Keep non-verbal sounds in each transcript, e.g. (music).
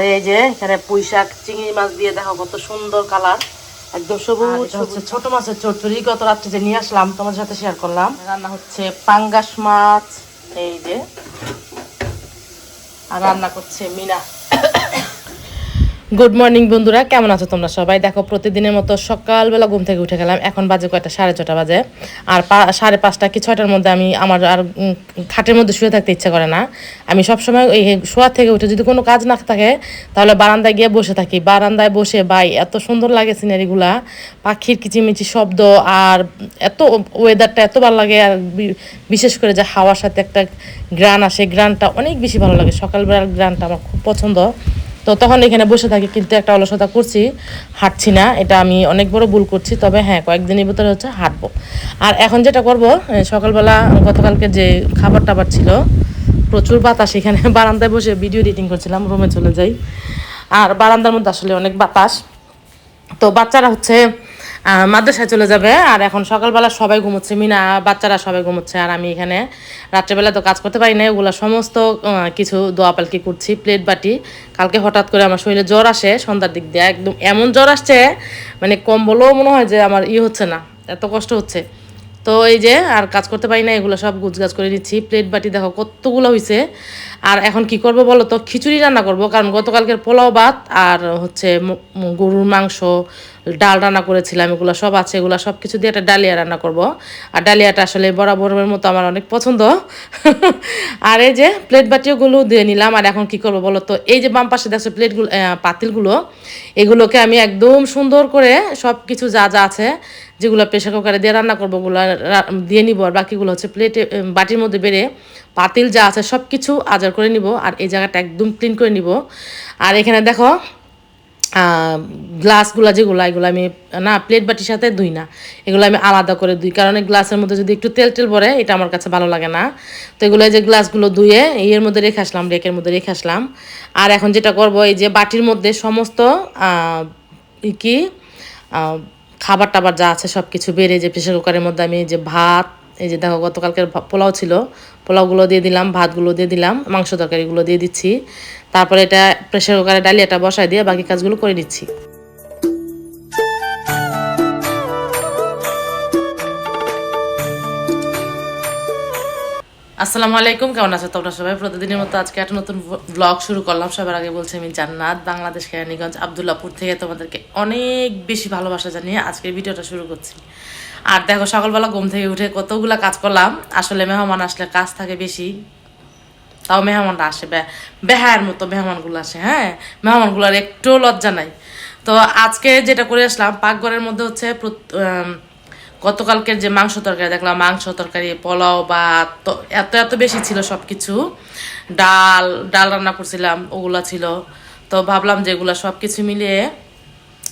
এই যে এখানে পুঁই শাক চিংড়ি মাছ দিয়ে দেখো কত সুন্দর কালার। একদম সবুজ হচ্ছে ছোট মাছের চচ্চড়ি। গত রাত্রে যে নিয়ে আসলাম তোমাদের সাথে শেয়ার করলাম। রান্না হচ্ছে পাঙ্গাস মাছ এই যে। আর রান্না করছে মিনা। গুড মর্নিং বন্ধুরা। কেমন আছো তোমরা সবাই? দেখো, প্রতিদিনের মতো সকালবেলা ঘুম থেকে উঠে গেলাম। এখন বাজে কয়টা? সাড়ে ছটা বাজে। আর সাড়ে পাঁচটা কি ছয়টার মধ্যে আমি আমার আর খাটের মধ্যে শুয়ে থাকতে ইচ্ছা করে না। আমি সবসময় ওই শোয়া থেকে উঠে যদি কোনো কাজ না থাকে, তাহলে বারান্দায় গিয়ে বসে থাকি। বারান্দায় বসে বাই এত সুন্দর লাগে সিনারিগুলা। পাখির কিচিমিচি শব্দ আর এত ওয়েদারটা এত ভালো লাগে। আর বিশেষ করে যে হাওয়ার সাথে একটা গ্রান আসে গ্রানটা অনেক বেশি ভালো লাগে। সকালবেলার গ্রানটা আমার খুব পছন্দ। তো তখন এখানে বসে থাকি, কিন্তু একটা অলসতা করছি, হাঁটছি না, এটা আমি অনেক বড় ভুল করছি, তবে হ্যাঁ কয়েকদিনের ভিতরে হচ্ছে হাঁটবো। আর এখন যেটা করব সকালবেলা গতকালকে যে খাবার টাবার ছিল, প্রচুর বাতাস এখানে, (laughs) বারান্দায় বসে ভিডিও এডিটিং করছিলাম রুমে চলে যাই। আর বারান্দার মধ্যে আসলে অনেক বাতাস। তো বাচ্চারা হচ্ছে মাদ্রাসায় চলে যাবে। আর এখন সকালবেলা সবাই ঘুমোচ্ছে। মিনা, বাচ্চারা সবাই ঘুমোচ্ছে আর আমি এখানে। রাত্রেবেলা তো কাজ করতে পারি না ওগুলো সমস্ত কিছু দোয়া পালকি করছি, প্লেট বাটি। কালকে হঠাৎ করে আমার শরীরে জ্বর আসে সন্ধ্যার দিক দিয়ে। একদম এমন জ্বর আসছে মানে কম্বলও মনে হয় যে আমার ই হচ্ছে না। এত কষ্ট হচ্ছে। তো এই যে আর কাজ করতে পারি না এগুলো সব গুছগাছ করে নিচ্ছি। প্লেট বাটি দেখো কতগুলো হয়েছে আর এখন কি করব বলো তো? খিচুড়ি রান্না করব, কারণ গতকালকের পোলাও ভাত আর হচ্ছে গরুর মাংস, ডাল রান্না করেছিলাম, এগুলো সব আছে, এগুলো সব কিছু দিয়ে একটা ডালিয়া রান্না করব। আর ডালিয়াটা আসলে বরাবরের মতো আমার অনেক পছন্দ। (laughs) আর এই যে প্লেট বাটিওগুলো দিয়ে নিলাম, আর এখন কি করব বলো তো? এই যে বাম পাশে দেখছ প্লেটগুলো পাতিলগুলো, এগুলোকে আমি একদম সুন্দর করে সব কিছু যা যা আছে, যেগুলো প্রেশার কুকারে দিয়ে রান্না করব, ওগুলো দিয়ে নিব। আর বাকিগুলো হচ্ছে প্লেটে বাটির মধ্যে বেড়ে পাতিল যা আছে সব কিছু আজার করে নিব আর এই জায়গাটা একদম ক্লিন করে নিব। আর এখানে দেখো গ্লাসগুলো যেগুলো, এগুলো আমি, না প্লেট বাটির সাথে ধুই না। এগুলো আমি আলাদা করে ধুই, কারণ এই গ্লাসের মধ্যে যদি একটু তেল টেল পড়ে এটা আমার কাছে ভালো লাগে না। তো এগুলো এই যে গ্লাসগুলো ধুয়ে এর মধ্যে রেখে আসলাম, রেকের মধ্যে রেখে আসলাম। আর এখন যেটা করব, এই যে বাটির মধ্যে সমস্ত কি খাবার টাবার যা আছে সব কিছু বেড়ে যে প্রেশার কুকারের মধ্যে আমি যে ভাত এই যে দেখো, গতকালকের পোলাও ছিল। পোলাওগুলো দিয়ে দিলাম, ভাতগুলো দিয়ে দিলাম, মাংস তরকারিগুলো দিয়ে দিচ্ছি। তারপরে এটা প্রেশার কুকারে ডালিয়াটা বসায় দিয়ে বাকি কাজগুলো করে নিচ্ছি। আসসালামু আলাইকুম, কেমন আছো তোমরা সবাই? প্রতিদিনের মতো আজকে একটা নতুন ব্লগ শুরু করলাম। সবার আগে বলছি আমি জান্নাত, বাংলাদেশ কেরানীগঞ্জ, আবদুল্লাপুর থেকে তোমাদেরকে অনেক বেশি ভালোবাসা জানিয়ে আজকের ভিডিওটা শুরু করছি। আর দেখো, সকালবেলা ঘুম থেকে উঠে কতগুলা কাজ করলাম। আসলে মেহমান আসলে কাজ থাকে বেশি। তাও মেহমানরা আসে বেহায়ের মতো মেহমানগুলো আসে হ্যাঁ? মেহমানগুলোর একটু লজ্জা নাই। তো আজকে যেটা করে আসলাম, পাকঘরের মধ্যে হচ্ছে গতকালকের যে মাংস তরকারি, দেখলাম মাংস তরকারি, পোলাও বা এত এত বেশি ছিল সব কিছু ডাল ডাল রান্না করছিলাম, ওগুলা ছিল। তো ভাবলাম যে এগুলা সব কিছু মিলিয়ে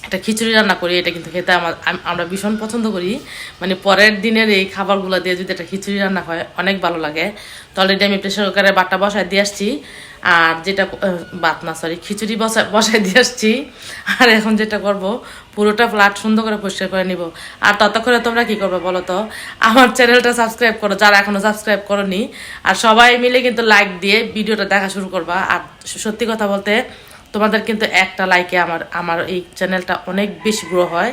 একটা খিচুড়ি রান্না করি, এটা কিন্তু খেতে আমার আমরা ভীষণ পছন্দ করি। মানে পরের দিনের এই খাবারগুলো দিয়ে যদি একটা খিচুড়ি রান্না হয়, অনেক ভালো লাগে। তো অলরেডি আমি প্রেশার কুকারে বাটা বসায় দিয়ে আসছি। আর যেটা বাত না সরি খিচুড়ি বসা বসায় দিয়ে আসছি। আর এখন যেটা করব, পুরোটা ফ্ল্যাট সুন্দর করে পরিষ্কার করে নিব। আর ততক্ষণে তোমরা কি করবে বলো তো? আমার চ্যানেলটা সাবস্ক্রাইব করো, যারা এখনও সাবস্ক্রাইব করনি। আর সবাই মিলে কিন্তু লাইক দিয়ে ভিডিওটা দেখা শুরু করবা। আর সত্যি কথা বলতে তোমাদের কিন্তু একটা লাইকে আমার আমার এই চ্যানেলটা অনেক বেশি গ্রো হয়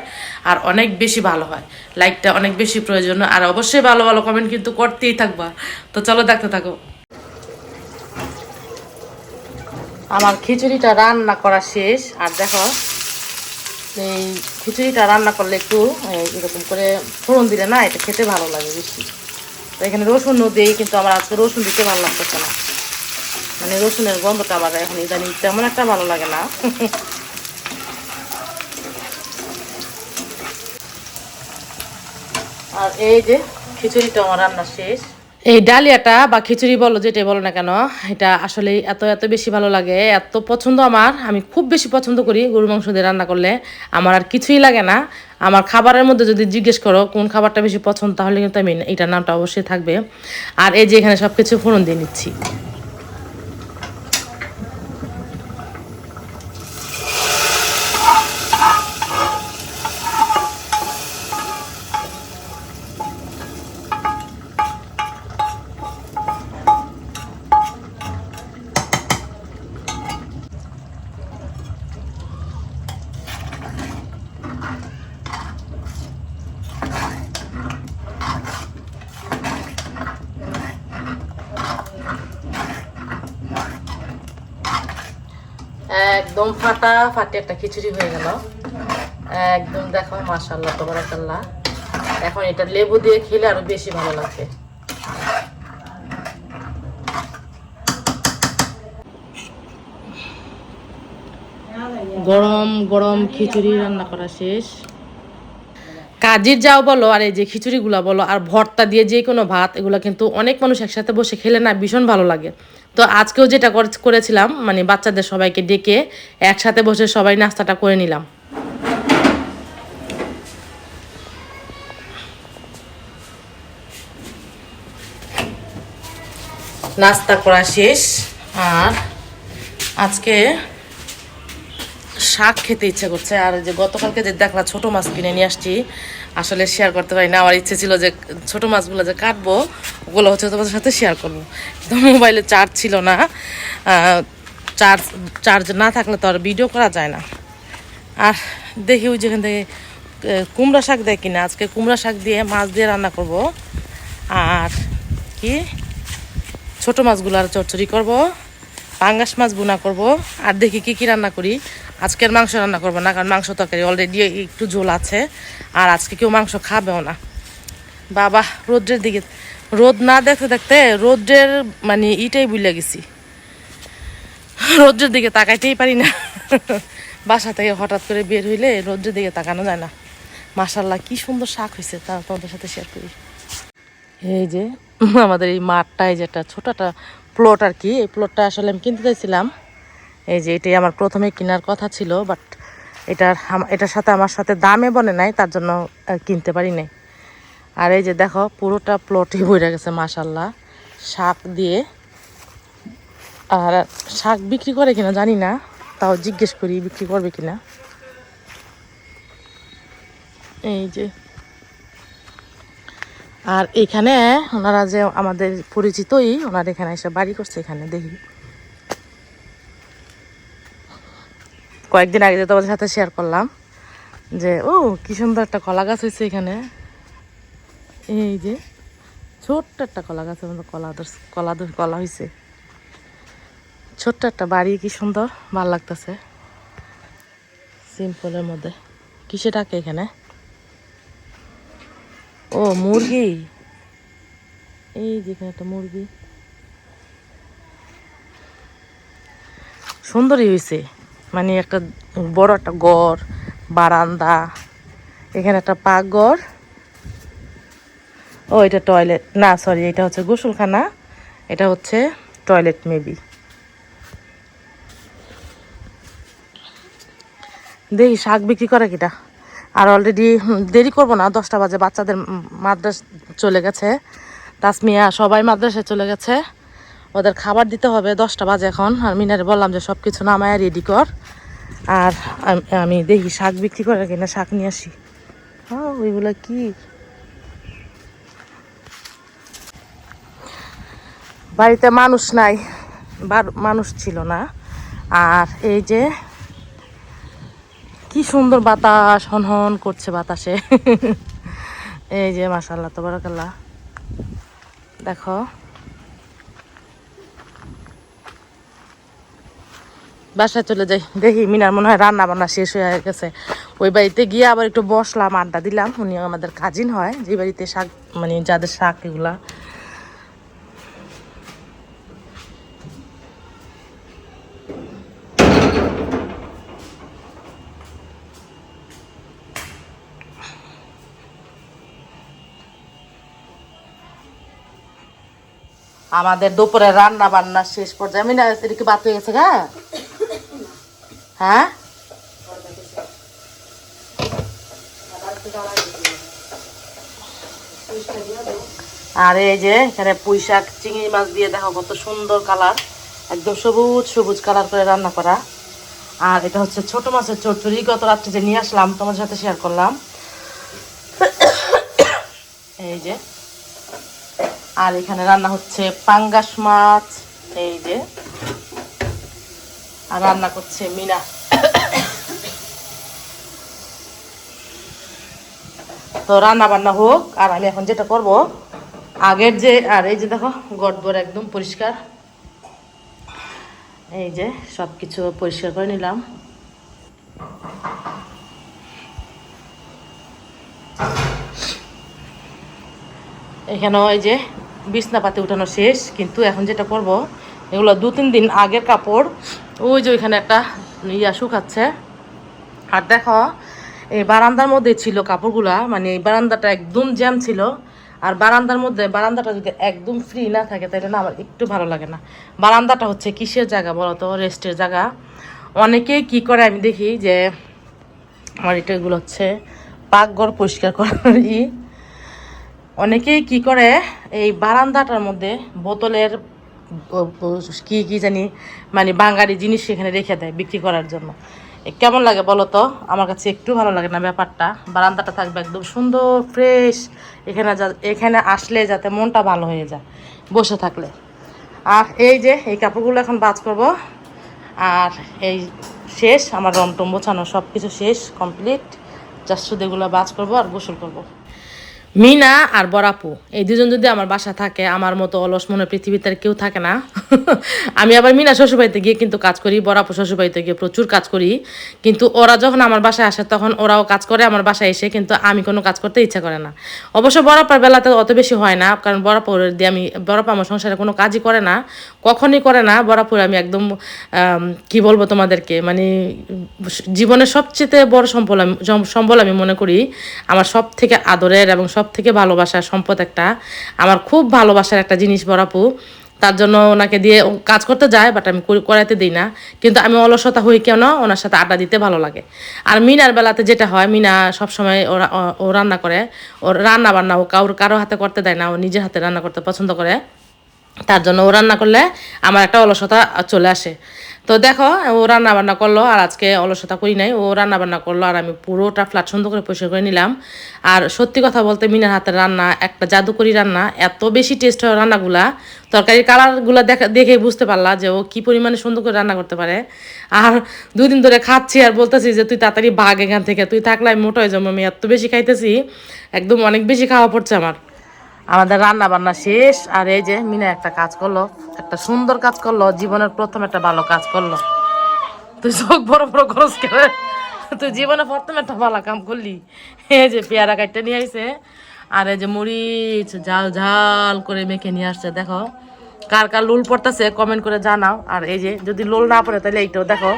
আর অনেক বেশি ভালো হয়। লাইকটা অনেক বেশি প্রয়োজন আর অবশ্যই ভালো ভালো কমেন্ট কিন্তু করতেই থাকবা। তো চলো দেখতে থাকো। আমার খিচুড়িটা রান্না করা শেষ। আর দেখো, এই খিচুড়িটা রান্না করলে একটু এরকম করে ফোড়ন দিলে না, এটা খেতে ভালো লাগে বেশি। তো এখানে রসুনও দিই কিন্তু আমার আজকে রসুন দিতে ভালো লাগতেছে না। মানে রসুনের গন্ধটা আমার এখন ইদানিং তেমন একটা ভালো লাগে না। আর এই যে খিচুড়িটা আমার রান্না শেষ। এই ডালিয়াটা বা খিচুড়ি বলো, যেটাই বলো না কেন, এটা আসলে এত এত বেশি ভালো লাগে, এত পছন্দ আমার, আমি খুব বেশি পছন্দ করি গরু মাংস দিয়ে রান্না করলে। আমার আর কিছুই লাগে না। আমার খাবারের মধ্যে যদি জিজ্ঞেস করো, কোন খাবারটা বেশি পছন্দ, তাহলে কিন্তু আমি এটার নামটা অবশ্যই থাকবে। আর এই যে এখানে সব কিছু ফোড়ন দিয়ে নিচ্ছি। একদম ফাটা ফাটি একটা খিচুড়ি হয়ে গেল। একদম দেখো মাশাল্লাহ তোবারাকাল্লাহ। এখন এটা লেবু দিয়ে খেলে আরও বেশি ভালো লাগবে গরম গরম খিচুড়ি রান্না করা শেষ। কাজের যাও বলো, আর এই যে খিচুড়িগুলো বলো, আর ভর্তা দিয়ে যে কোনো ভাত, এগুলো কিন্তু অনেক মানুষ একসাথে বসে খেলে না, ভীষণ ভালো লাগে। তো আজকেও যেটা করেছিলাম মানে বাচ্চাদের সবাইকে ডেকে একসাথে বসে সবাই নাস্তাটা করে নিলাম। নাস্তা করা শেষ, আর আজকে শাক খেতে ইচ্ছে করছে, আর যে গতকালকে যে দেখলা ছোট মাছ কিনে নিয়ে আসছি, আসলে শেয়ার করতে পারি না, আমার ইচ্ছে ছিল যে ছোট মাছগুলো যে কাটবো ওগুলো হচ্ছে তোমাদের সাথে শেয়ার করব। তো মোবাইলে চার্জ ছিল না। চার্জ চার্জ না থাকলে তো আর ভিডিও করা যায় না। আর দেখি ওই যেখান থেকে কুমড়া শাক দেয় কিনা। আজকে কুমড়া শাক দিয়ে, মাছ দিয়ে রান্না করব। আর কি? ছোট মাছগুলো আর চচ্চড়ি করব। পাঙ্গাস মাছ বুনা করব। আর দেখি কি কি রান্না করি। আজকের মাংস রান্না করব না, কারণ মাংস তরকারি অলরেডি একটু ঝোল আছে। আর আজকে কেউ মাংস খাবেও না। বাবা, রোদ্রের দিকে রোদ না দেখতে দেখতে রোদ্রের মানে ইটাই বুঝলে গেছি। রোদ্রের দিকে তাকাইতেই পারি না। বাসা থেকে হঠাৎ করে বের হইলে রোদ্রের দিকে তাকানো যায় না। মাসাল্লাহ কি সুন্দর শাক হয়েছে তা তোমাদের সাথে শেয়ার করি। এই যে, আমাদের এই মাঠটায় যেটা ছোট একটা প্লট আর কি। এই প্লটটা আসলে আমি কিনতে চাইছিলাম। এই যে, এটাই আমার প্রথমে কেনার কথা ছিল বাট এটার এটার সাথে আমার সাথে দামে বনে নাই, তার জন্য কিনতে পারি নাই। আর এই যে দেখো, পুরোটা প্লটই বইরা গেছে মাসাল্লাহ শাক দিয়ে। আর শাক বিক্রি করে কিনা জানি না, তাও জিজ্ঞেস করি, বিক্রি করবে কিনা। এই যে। আর এখানে ওনারা যে আমাদের পরিচিতই, ওনার এখানে এসে বাড়ি করছে এখানে, দেখি। কয়েকদিন আগে যে তোমাদের সাথে শেয়ার করলাম, যে, ও, কি সুন্দর একটা কলা গাছ হয়েছে এখানে। এই যে, ছোট্ট একটা কলা গাছের মধ্যে কলা কলা কলা হয়েছে ছোট্ট একটা বাড়ি, কি সুন্দর, ভালো লাগতেছে। সিম্পলের মধ্যে। কিসে ডাকে এখানে? ও, মুরগি। এই যেখানে একটা মুরগি। সুন্দরই হয়েছে মানে একটা বড় একটা ঘর বারান্দা। এখানে একটা পাকঘর। ও, এটা টয়লেট না সরি এটা হচ্ছে গোসলখানা। এটা হচ্ছে টয়লেট মেবি দেখি, শাক বিক্রি করে কিটা। আর অলরেডি দেরি করব না, দশটা বাজে, বাচ্চাদের মাদ্রাস চলে গেছে। তাসমিয়া সবাই মাদ্রাসায় চলে গেছে। ওদের খাবার দিতে হবে, দশটা বাজে এখন। আর মিনারে বললাম যে সব কিছু নামায় রেডি কর। আর আমি দেখি, শাক বিক্রি করে কিনা, শাক নিয়ে আসি। হ্যাঁ ওইগুলো কি? বাড়িতে মানুষ নাই মানুষ ছিল না। আর এই যে কি সুন্দর বাতাস, হন হন করছে বাতাসে। (laughs) এই যে মাসাল্লাহ তোবারাকাল্লাহ। দেখো। বাসায় চলে যাই। দেখি মিনার মনে হয় রান্না বান্না শেষ হয়ে গেছে। ওই বাড়িতে গিয়ে আবার একটু বসলাম, আড্ডা দিলাম। উনি আমাদের কাজিন হয়, যে বাড়িতে শাক মানে যাদের শাক এগুলা আমাদের দুপুরে রান্না বান্না শেষ পর্যায়ে। মিনা কি বাদ হয়ে গেছে গা হ্যাঁ? আর এই যে, এখানে পুঁই শাক, চিংড়ি মাছ দিয়ে দেখো কত সুন্দর কালার। একদম সবুজ সবুজ কালার করে রান্না করা। আর এটা হচ্ছে ছোট মাছের চচ্চড়ি। গত রাত্রে যে নিয়ে আসলাম, তোমার সাথে শেয়ার করলাম। এই যে আর এখানে রান্না হচ্ছে পাঙ্গাস মাছ, এই যে। আর রান্না করছে মিনা। তো রান্না বান্না হোক, আর আমি এখন যেটা করব, আগের যে, আর এই যে দেখো গড়বড় একদম পরিষ্কার। এই যে সব কিছু পরিষ্কার করে নিলাম। এখানেও এই যে বিছনা পাতি উঠানো শেষ, কিন্তু এখন যেটা করব, এগুলো দু তিন দিন আগের কাপড়, ওই যে ওইখানে একটা ইয়া শুকাচ্ছে। আর দেখো, এই বারান্দার মধ্যে ছিল কাপড়গুলা মানে এই বারান্দাটা একদম জ্যাম ছিল। আর বারান্দার মধ্যে, বারান্দাটা যদি একদম ফ্রি না থাকে, তাহলে না আমার একটু ভালো লাগে না। বারান্দাটা হচ্ছে কিসের জায়গা বলো তো? রেস্টের জায়গা। অনেকেই কি করে আমি দেখি যে, আমার এটা এগুলো হচ্ছে পাকঘর পরিষ্কার করার ই। অনেকেই কি করে, এই বারান্দাটার মধ্যে বোতলের কি কি জানি মানে বাঙালি জিনিস সেখানে রেখে দেয় বিক্রি করার জন্য। কেমন লাগে বলো তো? আমার কাছে একটু ভালো লাগে না ব্যাপারটা। বারান্দাটা থাকবে একদম সুন্দর, ফ্রেশ, এখানে এখানে আসলে যাতে মনটা ভালো হয়ে যায় বসে থাকলে। আর এই যে, এই কাপড়গুলো এখন বাজ করব। আর এই শেষ, আমার রং টম বোছানো সব কিছু শেষ কমপ্লিট জাস্ট শুধু এগুলো বাজ করব আর গোসল করব। মিনা আর বরাপু। এই দুজন যদি আমার বাসা থাকে, আমার মতো অলস মনে পৃথিবীতে আর কেউ থাকে না। (laughs) আমি আবার মিনা শ্বশুরবাড়িতে গিয়ে কিন্তু কাজ করি, বরাপু শ্বশুরবাড়িতে গিয়ে প্রচুর কাজ করি। কিন্তু ওরা যখন আমার বাসায় আসে, তখন ওরাও কাজ করে, আমার বাসায় এসে কিন্তু আমি কোনো কাজ করতে ইচ্ছা করে না। অবশ্য বরাপার বেলাতে অত বেশি হয় না, কারণ বরাপুর দিয়ে আমি, বরাপা আমার সংসারে কোনো কাজই করে না, কখনই করে না। বরাপুর আমি একদম কি বলব তোমাদেরকে মানে জীবনের সবচেয়ে বড় সম্বল আমি সম্বল আমি মনে করি, আমার সব থেকে আদরের এবং সব থেকে ভালোবাসার সম্পদ একটা। আমার খুব ভালোবাসার একটা জিনিস বরাপু তার জন্য ওনাকে দিয়ে ও কাজ করতে যায় বাট আমি করি- করাইতে দিই না। কিন্তু আমি অলসতা হই কেন? ওনার সাথে আড্ডা দিতে ভালো লাগে। আর মিনার বেলাতে যেটা হয়, মিনা সবসময় ওরা, ও- ও রান্না করে। ওর রান্না বান্না ও কারোর, কারও হাতে করতে দেয় না। ও নিজের হাতে রান্না করতে পছন্দ করে। তার জন্য ও রান্না করলে আমার একটা অলসতা চলে আসে। তো দেখো, ও রান্না বান্না করল, আর আজকে অলসতা করি নাই। ও রান্না বান্না করল, আর আমি পুরোটা ফ্ল্যাট সুন্দর করে পরিষ্কার করে নিলাম। আর সত্যি কথা বলতে, মিনার হাতের রান্না, একটা জাদুকরি রান্না, এত বেশি টেস্ট হয় রান্নাগুলা। তরকারির কালারগুলো দেখা দেখে বুঝতে পারলা যে ও কি পরিমাণে সুন্দর করে রান্না করতে পারে। আর দুদিন ধরে খাচ্ছি আর বলতেছি যে, তুই তাড়াতাড়ি বাঘ এখান থেকে, তুই থাকলে আমি মোটা হয়ে যাব, আমি এত বেশি খাইতেছি, একদম অনেক বেশি খাওয়া পড়ছে আমার। আমাদের রান্না বান্না শেষ, আর এই যে মিনা একটা কাজ করল, একটা সুন্দর কাজ করল, জীবনের প্রথম একটা ভালো কাজ করল। তুই চোখ বড় বড় খরচ করে তুই জীবনে প্রথম একটা ভালো কাম করলি। এই যে পেয়ারা কাটতে নিয়ে আইছে, আর এই যে মরিচ ঝাল ঝাল করে মেখে নিয়ে আসছে, দেখো। কার কার লুল পড়তেছে কমেন্ট করে জানাও। আর এই যে যদি লোল না পড়ে, তাহলে এইটাও দেখো।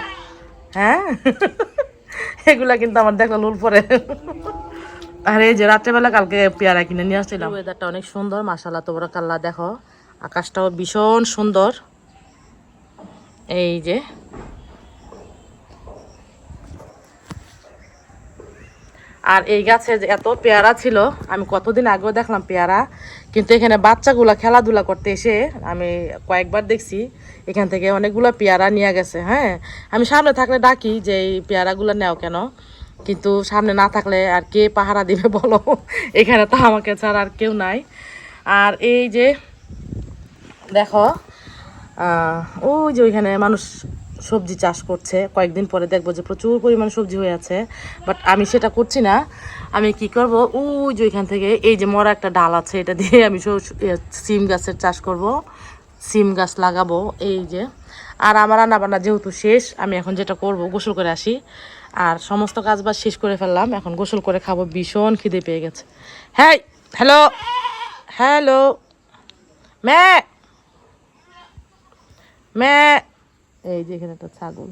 হ্যাঁ? এগুলা কিন্তু আমার দেখো লুল পরে আর, যে রাত্রেবেলা কালকে পেয়ারা কিনে নিয়ে আসছিলাম। ওয়েদারটা অনেক সুন্দর মাসাল্লাহ তোমরা কাল্লা দেখো। আকাশটাও ভীষণ সুন্দর। এই যে। আর এই গাছে যে এত পেয়ারা ছিল, আমি কতদিন আগেও দেখলাম পেয়ারা, কিন্তু এখানে বাচ্চাগুলা খেলাধুলা করতে এসে আমি কয়েকবার দেখছি, এখান থেকে অনেকগুলো পেয়ারা নিয়ে গেছে হ্যাঁ? আমি সামনে থাকলে ডাকি যে এই পেয়ারাগুলো নেও কেন? কিন্তু সামনে না থাকলে আর কে পাহারা দিবে বলো? এখানে তো আমাকে ছাড়া আর কেউ নাই। আর এই যে, দেখো ওই যে ওইখানে মানুষ সবজি চাষ করছে। কয়েকদিন পরে দেখব যে প্রচুর পরিমাণ সবজি হয়ে আছে। বাট আমি সেটা করছি না। আমি কি করব? ওই যে ওইখান থেকে এই যে মরা একটা ডাল আছে, এটা দিয়ে আমি সিম গাছের চাষ করব। সিম গাছ লাগাবো, এই যে। আর আমার রান্নাবান্না যেহেতু শেষ, আমি এখন যেটা করব, গোসল করে আসি। আর সমস্ত কাজ বাজ শেষ করে ফেললাম। এখন গোসল করে খাব। ভীষণ খিদে পেয়ে গেছে। হ্যাঁ হ্যালো হ্যালো ম্যা ম্যা এই যে এখানে একটা ছাগল।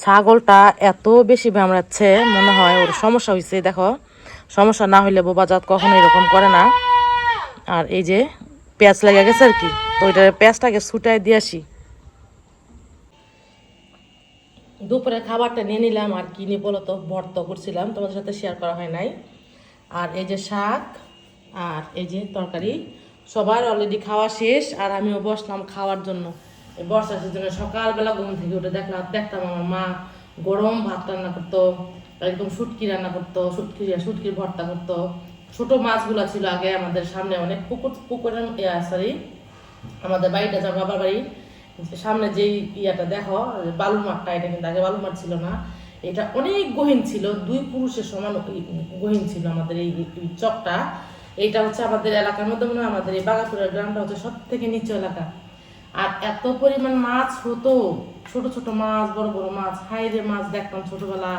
ছাগলটা এত বেশি ব্যামড়াচ্ছে মনে হয় ওর সমস্যা হয়েছে দেখো। সমস্যা না হইলে বোবাজাত কখনো এরকম করে না। আর এই যে পেঁয়াজ লেগে গেছে আর কি। তো ওইটা পেঁয়াজটাকে ছুটাই দিয়ে আসি। দুপুরে খাবারটা নিয়ে নিলাম আর কি নিয়ে বলো তো, ভর্ত করছিলাম, তোমাদের সাথে শেয়ার করা হয় নাই। আর এই যে শাক আর এই যে তরকারি, সবার অলরেডি খাওয়া শেষ আর আমিও বসলাম খাওয়ার জন্য। এই বর্ষার সিজনে সকালবেলা ঘুম থেকে উঠে দেখলাম, দেখতাম আমার মা গরম ভাত রান্না করতো, একদম শুটকি রান্না করতো, শুটকি, শুটকির ভর্তা করতো। ছোট মাছগুলো ছিল আগে আমাদের সামনে, অনেক পুকুর, পুকুরের সরি আমাদের বাড়িটা যা বাবার বাড়ি সামনে যেই ইয়াটা দেখো বালুর মাঠটা, এটা কিন্তু আগে বালুর মাঠ ছিল না। এটা অনেক গহীন ছিল, দুই পুরুষের সমান গহীন ছিল আমাদের এই চকটা। এইটা হচ্ছে আমাদের এলাকার মধ্যে মনে হয় আমাদের এই বাগাপুরের গ্রামটা হচ্ছে সব থেকে নিচু এলাকা। আর এত পরিমাণ মাছ হতো, ছোট ছোট মাছ, বড় বড় মাছ। হাই রে মাছ, দেখতাম ছোটবেলা।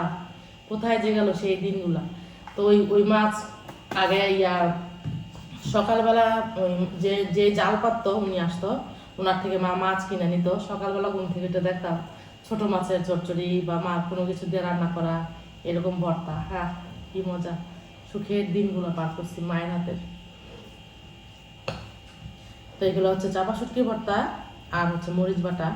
কোথায় যে গেল সেই দিনগুলা। তো ওই ওই মাছ আগে ইয়া, সকালবেলা যে যে জাল পাততো, উনি আসতো। ওনার থেকে মা মাছ কিনে নিত। সকালবেলা ঘুম থেকে উঠে দেখতাম ছোট মাছের চচ্চড়ি বা মা কোনো কিছু দিয়ে রান্না করা, এরকম ভর্তা। হ্যাঁ কি মজা। সুখের দিনগুলো পার করছি মায়ের হাতের। তো এগুলো হচ্ছে চাপা শুটকি ভর্তা আর হচ্ছে মরিচ বাটা।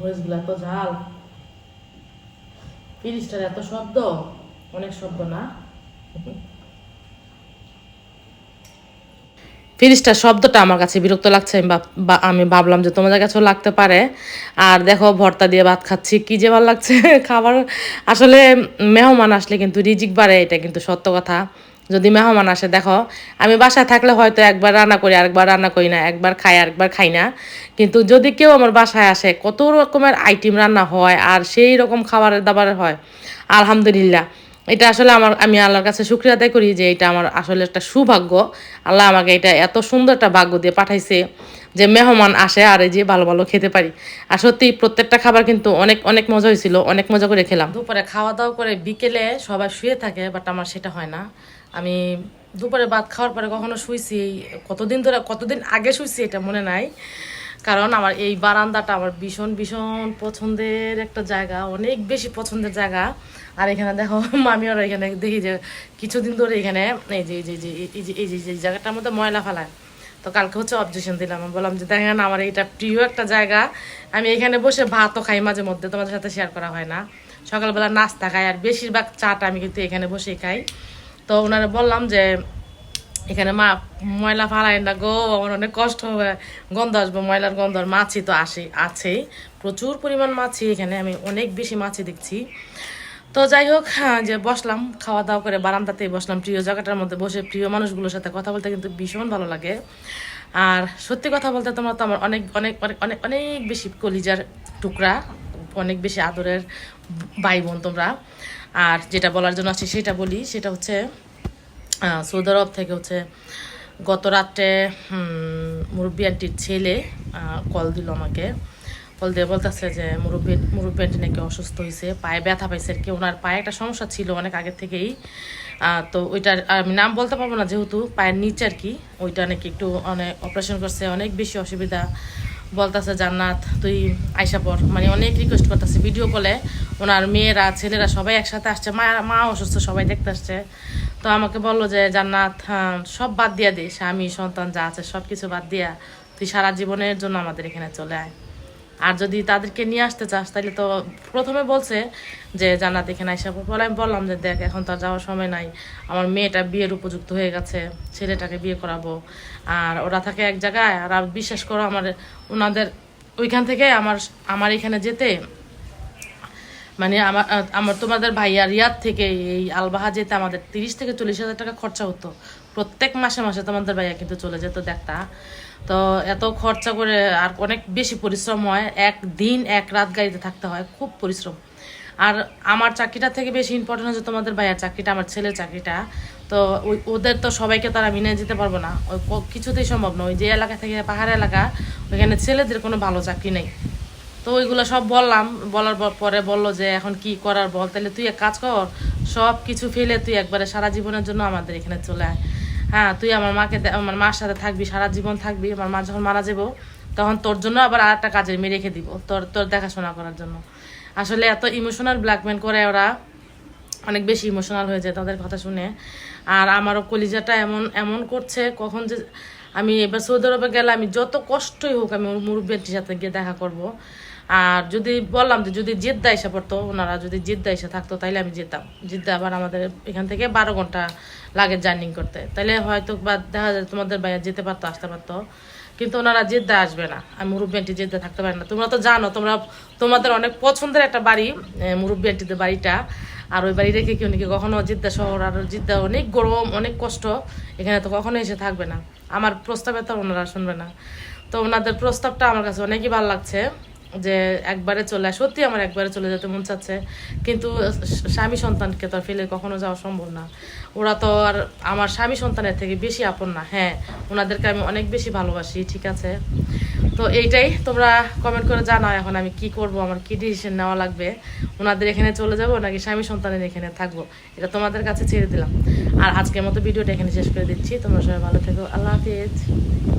মরিচগুলো এত ঝাল। এত শব্দ? অনেক শব্দ না? ফিরিজটার শব্দটা আমার কাছে বিরক্ত লাগছে, আমি আমি ভাবলাম যে তোমাদের কাছেও লাগতে পারে। আর দেখো, ভর্তা দিয়ে ভাত খাচ্ছি, কি যে ভালো লাগছে। (laughs) খাবার আসলে মেহমান আসলে কিন্তু রিজিক বাড়ে, এটা কিন্তু সত্য কথা। যদি মেহমান আসে, দেখো, আমি বাসায় থাকলে হয়তো একবার রান্না করি, আরেকবার রান্না করি না, একবার খাই, আরেকবার খাই না। কিন্তু যদি কেউ আমার বাসায় আসে, কত রকমের আইটেম রান্না হয় আর সেই রকম খাবারের দাবারের হয়, আলহামদুলিল্লাহ। এটা আসলে আমার, আমি আল্লাহর কাছে শুক্রিয়া আদায় করি যে এটা আমার আসলে একটা সৌভাগ্য। আল্লাহ আমাকে এটা এত সুন্দর একটা ভাগ্য দিয়ে পাঠাইছে যে মেহমান আসে আর এই যে ভালো ভালো খেতে পারি। আর সত্যি প্রত্যেকটা খাবার কিন্তু অনেক অনেক মজা হয়েছিল, অনেক মজা করে খেলাম। দুপুরে খাওয়া দাওয়া করে বিকেলে সবাই শুয়ে থাকে বাট আমার সেটা হয় না। আমি দুপুরে ভাত খাওয়ার পরে কখনো শুইছি, কতদিন ধরে, কতদিন আগে শুইছি এটা মনে নাই। কারণ আমার এই বারান্দাটা আমার ভীষণ ভীষণ পছন্দের একটা জায়গা, অনেক বেশি পছন্দের জায়গা। আর এখানে দেখো, মামি ওরা এখানে দেখি যে কিছুদিন ধরে এখানে এই যে এই যে এই যে এই যে জায়গাটার মধ্যে ময়লা ফেলায়। তো কালকে হচ্ছে অবজেকশন দিলাম। আমি বললাম যে, দেখেন, আমার এটা প্রিয় একটা জায়গা। আমি এখানে বসে ভাতও খাই মাঝে মধ্যে, তোমাদের সাথে শেয়ার করা হয় না। সকালবেলা নাস্তা খাই, আর বেশিরভাগ চাটা আমি কিন্তু এখানে বসেই খাই। তো ওনারা বললাম যে এখানে মা ময়লা ফালাই না গো আমার অনেক কষ্ট হবে। গন্ধ আসবে ময়লার গন্ধ মাছি তো আসে আছেই। প্রচুর পরিমাণ মাছি এখানে আমি অনেক বেশি মাছি দেখছি। তো যাই হোক হ্যাঁ, যে বসলাম খাওয়া দাওয়া করে বারান্দাতেই বসলাম প্রিয় জায়গাটার মধ্যে বসে প্রিয় মানুষগুলোর সাথে কথা বলতে কিন্তু ভীষণ ভালো লাগে। আর সত্যি কথা বলতে তোমরা তো আমার অনেক অনেক অনেক অনেক অনেক বেশি কলিজার টুকরা অনেক বেশি আদরের ভাই বোন তোমরা। আর যেটা বলার জন্য আছি সেটা বলি। সেটা হচ্ছে সৌদি আরব থেকে হচ্ছে গত রাত্রে মুরব্বী আন্টির ছেলে কল দিল আমাকে। কল দিয়ে বলতেছে যে, মুরব্বী মুরব্বী আন্টি নাকি অসুস্থ হয়েছে পায়ে ব্যথা পাইছে। আর কি ওনার পায়ে একটা সমস্যা ছিল অনেক আগে থেকেই। তো ওইটার, আমি নাম বলতে পারব না যেহেতু, পায়ের নিচে আর কি। ওইটা নাকি একটু অনেক অপারেশন করছে, অনেক বেশি অসুবিধা। বলতেছে জান্নাত তুই আইসা পর মানে অনেক রিকোয়েস্ট করতেছে ভিডিও কলে ওনার মেয়েরা ছেলেরা সবাই একসাথে আসছে মা মা অসুস্থ সবাই দেখতে আসছে। তো আমাকে বলল যে জান্নাত হ্যাঁ, সব বাদ দিয়া দে স্বামী সন্তান যা আছে সব কিছু বাদ দিয়া। তুই সারা জীবনের জন্য আমাদের এখানে চলে আয়। আর যদি তাদেরকে নিয়ে আসতে চাস তাহলে তো প্রথমে বলছে যে, জান্নাত এখানে পর। বলে আমি বললাম যে, দেখ, এখন তো যাওয়ার সময় নাই। আমার মেয়েটা বিয়ের উপযুক্ত হয়ে গেছে, ছেলেটাকে বিয়ে করাবো। আর ওরা থাকে এক জায়গায়, আর আর বিশ্বাস করো, আমার ওনাদের ওইখান থেকে আমার আমার এখানে যেতে মানে আমার আমার তোমাদের ভাইয়া রিয়াদ থেকে এই আলবাহা যেতে আমাদের তিরিশ থেকে চল্লিশ হাজার টাকা খরচা হতো। প্রত্যেক মাসে মাসে তোমাদের ভাইয়া কিন্তু চলে যেত দেখতা তো এত খরচা করে আর অনেক বেশি পরিশ্রম হয়। এক দিন এক রাত গাড়িতে থাকতে হয়, খুব পরিশ্রম। আর আমার চাকরিটা থেকে বেশি ইম্পর্টেন্ট হচ্ছে তোমাদের ভাইয়ার চাকরিটা, আমার ছেলের চাকরিটা। তো ওই, ওদের তো সবাইকে তারা মেনে যেতে পারব না। ওই কিছুতেই সম্ভব নয় ওই যে এলাকা থেকে পাহাড় এলাকা, ওইখানে ছেলেদের কোনো ভালো চাকরি নেই। তো ওইগুলো সব বললাম। বলার পরে বলল যে, এখন কি করার বল? তাহলে তুই এক কাজ কর সব কিছু ফেলে তুই একবারে সারা জীবনের জন্য আমাদের এখানে চলে আয়। হ্যাঁ তুই আমার মাকে আমার মার সাথে থাকবি, সারা জীবন থাকবি, আমার মা যখন মারা যাব, তখন তোর জন্য আবার আর একটা কাজে আমি রেখে দিব, তোর তোর দেখাশোনা করার জন্য। আসলে এত ইমোশনাল ব্ল্যাকমেল করে ওরা, অনেক বেশি ইমোশনাল হয়ে যায় তাদের কথা শুনে। আর আমারও কলিজাটা এমন এমন করছে, কখন যে আমি এবার সৌদি আরবে গেলে আমি যত কষ্টই হোক আমি মুরব্বীটির সাথে গিয়ে দেখা করব। আর যদি বললাম যে, যদি জেদ্দা এসে পড়তো, ওনারা যদি জেদ্দা এসে থাকতো, তাইলে আমি যেতাম জেদ্দা আবার আমাদের এখান থেকে বারো ঘণ্টা লাগে জার্নিং করতে। তাহলে হয়তো বা দেখা যায় তোমাদের বাইরে যেতে পারতো, আসতে পারতো। কিন্তু ওনারা জেদ্দা আসবে না। আমি মুরব্বী আন্টি জেদ্দা থাকতে পারে না। তোমরা তো জানো, তোমরা, তোমাদের অনেক পছন্দের একটা বাড়ি মুরব্বী আন্টিদের বাড়িটা। আর ওই বাড়ি রেখে কেউ নাকি কখনো জিদ্দা শহর, আর জিদ্দা অনেক গরম, অনেক কষ্ট। এখানে তো কখনো এসে থাকবে না। আমার প্রস্তাবে তো ওনারা শুনবে না। তো ওনাদের প্রস্তাবটা আমার কাছে অনেকই ভালো লাগছে। যে একবারে চলে সত্যি আমার একবারে চলে যেতে মন চাচ্ছে। কিন্তু স্বামী সন্তানকে তো ফেলে কখনো যাওয়া সম্ভব না। ওরা তো আর আমার স্বামী সন্তানের থেকে বেশি আপন না। হ্যাঁ ওনাদেরকে আমি অনেক বেশি ভালোবাসি, ঠিক আছে? তো এইটাই, তোমরা কমেন্ট করে জানাও এখন আমি কি করব, আমার কি ডিসিশন নেওয়া লাগবে? ওনাদের এখানে চলে যাব নাকি স্বামী সন্তানের এখানে থাকব? এটা তোমাদের কাছে ছেড়ে দিলাম। আর আজকের মতো ভিডিওটা এখানে শেষ করে দিচ্ছি। তোমরা সবাই ভালো থেকো। আল্লাহ হাফিজ।